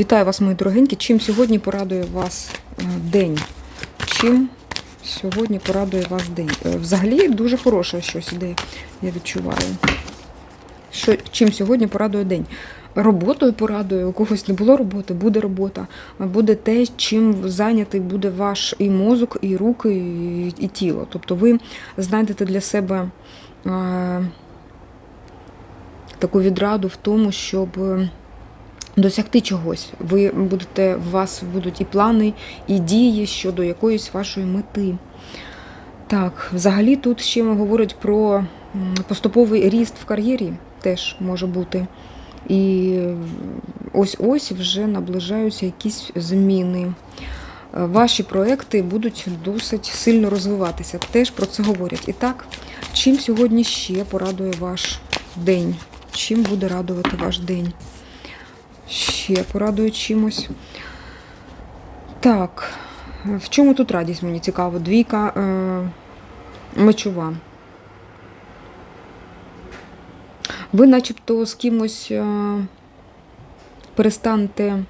Вітаю вас, мої дорогенькі. Чим сьогодні порадує вас е, день? Чим сьогодні порадує вас день? Е, Взагалі дуже хороше щось іде, я відчуваю. Що, чим сьогодні порадує день? Роботою порадує, у когось не було роботи, буде робота. Буде те, чим зайнятий буде ваш і мозок, і руки, і, і тіло. Тобто ви знайдете для себе е, таку відраду в тому, щоб досягти чогось. Ви будете, у вас будуть і плани, і дії щодо якоїсь вашої мети. Так, взагалі тут ще говорять про поступовий ріст в кар'єрі, теж може бути. І ось-ось вже наближаються якісь зміни. Е, Ваші проекти будуть досить сильно розвиватися. Теж про це говорять. І так, чим сьогодні ще порадує ваш день? Чим буде радувати ваш день? Ще порадує чимось. Так, в чому тут радість мені цікаво? Двійка е, мечова. Ви начебто з кимось е, перестанете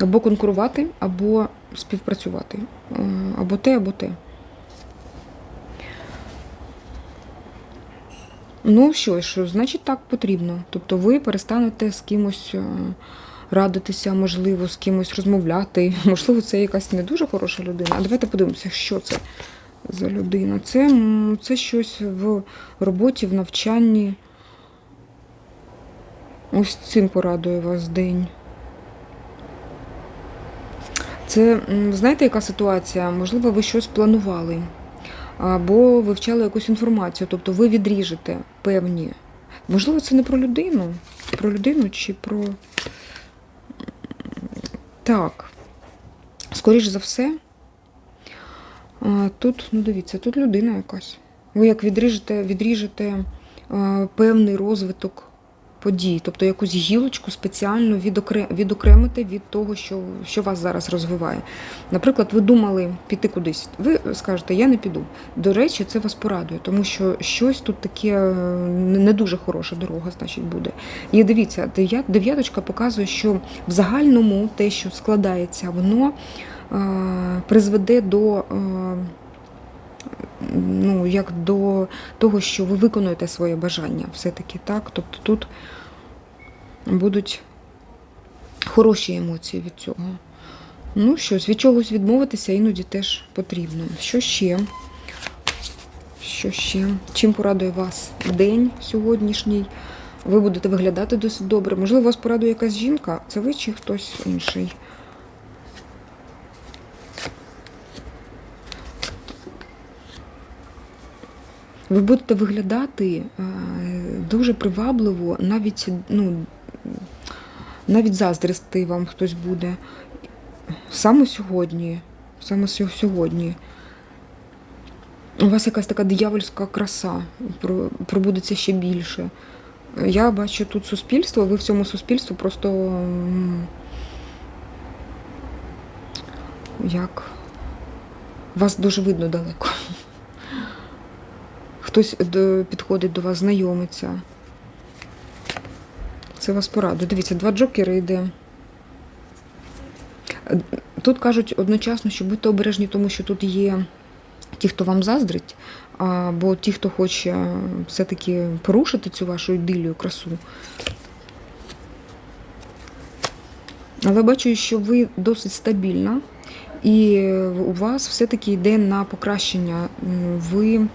або конкурувати, або співпрацювати. Е, або те, або те. Ну що ж, значить так потрібно. Тобто ви перестанете з кимось е, радитися, можливо, з кимось розмовляти. Можливо, це якась не дуже хороша людина. А давайте подивимося, що це за людина. Це, це щось в роботі, в навчанні. Ось цим порадує вас день. Це, знаєте, яка ситуація? Можливо, ви щось планували або вивчали якусь інформацію, тобто ви відріжете певні. Можливо, це не про людину, про людину чи про. Так. Скоріш за все. Тут, ну дивіться, тут людина якась. Ви як відріжете, відріжете певний розвиток подій, тобто якусь гілочку спеціально відокремити від того, що, що вас зараз розвиває. Наприклад, ви думали піти кудись. Ви скажете, я не піду. До речі, це вас порадує, тому що щось тут таке е, не дуже хороша дорога, значить, буде. І дивіться, дев'ят- дев'яточка показує, що в загальному те, що складається, воно е, призведе до. Ну, як до того, що ви виконуєте своє бажання, все-таки так. Тобто тут будуть хороші емоції від цього. Ну щось, від чогось відмовитися іноді теж потрібно. Що ще? Що ще? Чим порадує вас день сьогоднішній? Ви будете виглядати досить добре. Можливо, вас порадує якась жінка, це ви чи хтось інший. Ви будете виглядати е, дуже привабливо, навіть ну, навіть заздрісти вам хтось буде. Саме сьогодні. Саме сьогодні. У вас якась така диявольська краса пробудеться ще більше. Я бачу тут суспільство, ви в цьому суспільстві просто як вас дуже видно далеко. Хтось до- підходить до вас, знайомиться. Це вас порадує. Дивіться, два джокери йде. Е, Тут кажуть одночасно, що будьте обережні, тому що тут є ті, хто вам заздрить, або ті, хто хоче е, все-таки порушити цю вашу ідилію, красу. Але бачу, що ви досить стабільна, і у вас все-таки йде на покращення. Ви е,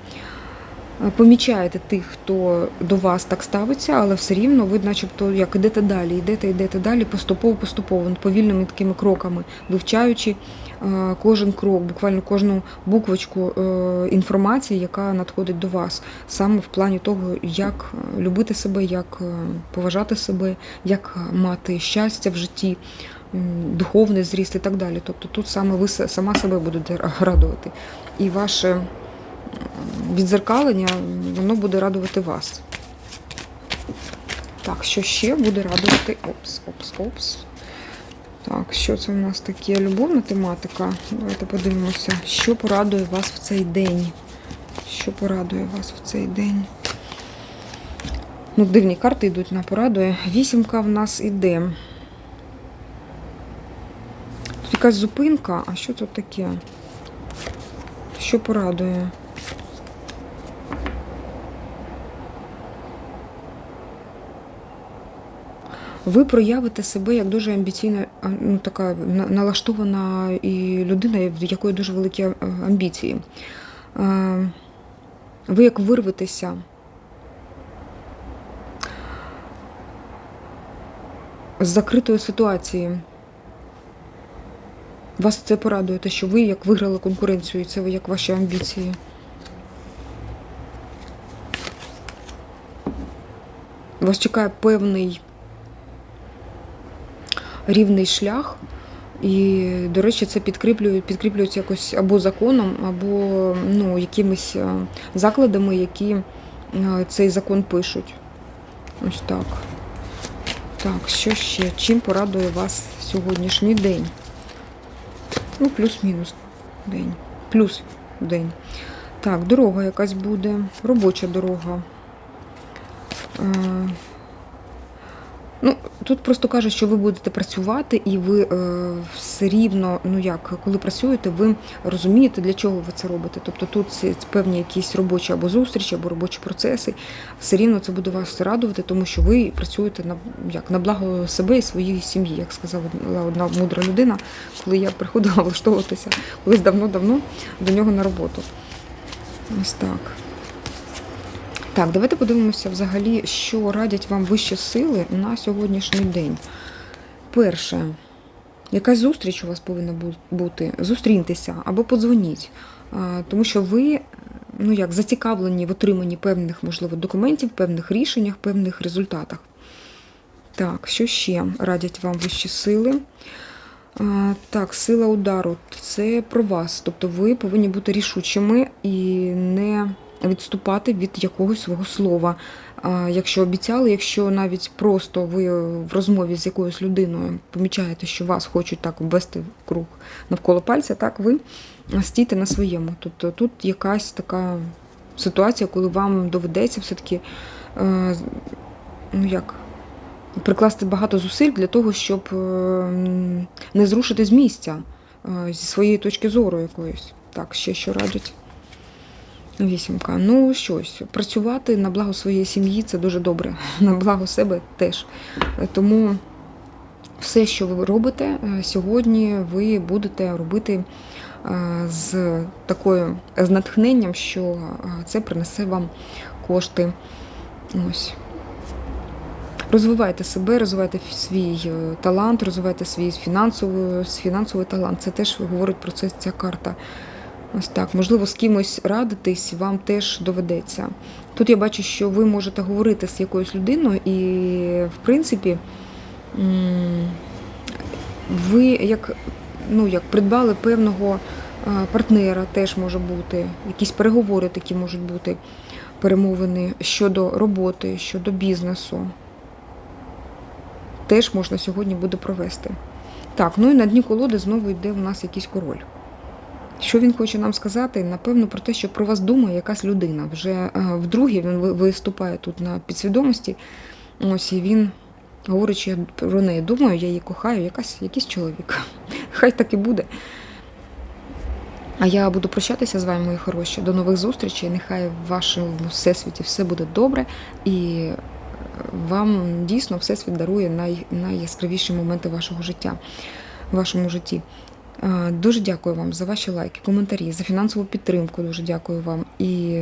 помічаєте тих, хто до вас так ставиться, але все рівно ви, начебто, як ідете далі, йдете, йдете далі, поступово, поступово, повільними такими кроками, вивчаючи е, кожен крок, буквально кожну буквочку е, інформації, яка надходить до вас, саме в плані того, як е, любити себе, як поважати себе, як мати щастя в житті. Духовний зріст і так далі. Тобто тут саме ви сама себе будете радувати. І ваше відзеркалення, воно буде радувати вас. Так, що ще буде радувати? Опс, опс, опс. Так, що це у нас таке? Любовна тематика. Давайте подивимося, що порадує вас в цей день. Що порадує вас в цей день? Ну, дивні карти йдуть на порадує. Вісімка в нас іде. Тут якась зупинка. А що тут таке? Що порадує? Ви проявите себе як дуже амбіційна, ну, така налаштована і людина, в якої дуже великі амбіції. Ви як вирветеся. З закритої ситуації. Вас це порадує, те, що ви як виграли конкуренцію, і це як ваші амбіції. Вас чекає певний рівний шлях. І, до речі, це підкріплює, підкріплюється якось або законом, або ну, якимись е, закладами, які е, цей закон пишуть. Ось так. Так, що ще? Чим порадує вас сьогоднішній день? Ну, плюс-мінус день. Плюс день. Так, дорога якась буде. Робоча дорога. Ну, тут просто кажуть, що ви будете працювати, і ви е, все рівно, ну як, коли працюєте, ви розумієте, для чого ви це робите. Тобто тут певні якісь робочі або зустрічі, або робочі процеси. Все рівно це буде вас радувати, тому що ви працюєте на як на благо себе і своєї сім'ї, як сказала одна мудра людина, коли я приходила влаштовуватися колись давно-давно до нього на роботу. Ось так. Так, давайте подивимося взагалі, що радять вам вищі сили на сьогоднішній день. Перше, якась зустріч у вас повинна бути. Зустріньтеся або подзвоніть, тому що ви ну як, зацікавлені в отриманні певних, можливо, документів, певних рішеннях, певних результатах. Так, що ще радять вам вищі сили? Так, сила удару це про вас. Тобто ви повинні бути рішучими і не відступати від якогось свого слова. Якщо обіцяли, якщо навіть просто ви в розмові з якоюсь людиною помічаєте, що вас хочуть так обвести круг навколо пальця, так ви стійте на своєму. Тобто тут якась така ситуація, коли вам доведеться все-таки е, ну як, прикласти багато зусиль для того, щоб е, не зрушити з місця е, зі своєї точки зору якоїсь. Так, ще що радять. Вісімка. Ну, щось. Працювати на благо своєї сім'ї це дуже добре. На благо себе теж. Тому все, що ви робите е, сьогодні, ви будете робити е, з такою з натхненням, що е, це принесе вам кошти. Ось. Розвивайте себе, розвивайте свій талант, розвивайте свій фінансовий, фінансовий талант. Це теж говорить про це ця карта. Ось так. Можливо, з кимось радитись вам теж доведеться. Тут я бачу, що ви можете говорити з якоюсь людиною, і, в принципі, ви як, ну, як придбали певного е, партнера, теж може бути, якісь переговори такі можуть бути, перемовини щодо роботи, щодо бізнесу. Теж можна сьогодні буде провести. Так, ну і на дні колоди знову йде у нас якийсь король. Що він хоче нам сказати? Напевно, про те, що про вас думає якась людина. Вже е, вдруге він виступає тут на підсвідомості. Ось і він говорить, що я про неї думаю, я її кохаю, якась, якийсь чоловік. Хай так і буде. А я буду прощатися з вами, мої хороші. До нових зустрічей. Нехай в вашому всесвіті все буде добре і е, вам дійсно всесвіт дарує най, найяскравіші моменти вашого життя, в вашому житті. Е, Дуже дякую вам за ваші лайки, коментарі, за фінансову підтримку. Дуже дякую вам. І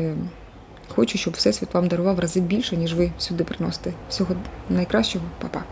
хочу, щоб Всесвіт вам дарував рази більше, ніж ви сюди приносите. Всього найкращого, Па-па.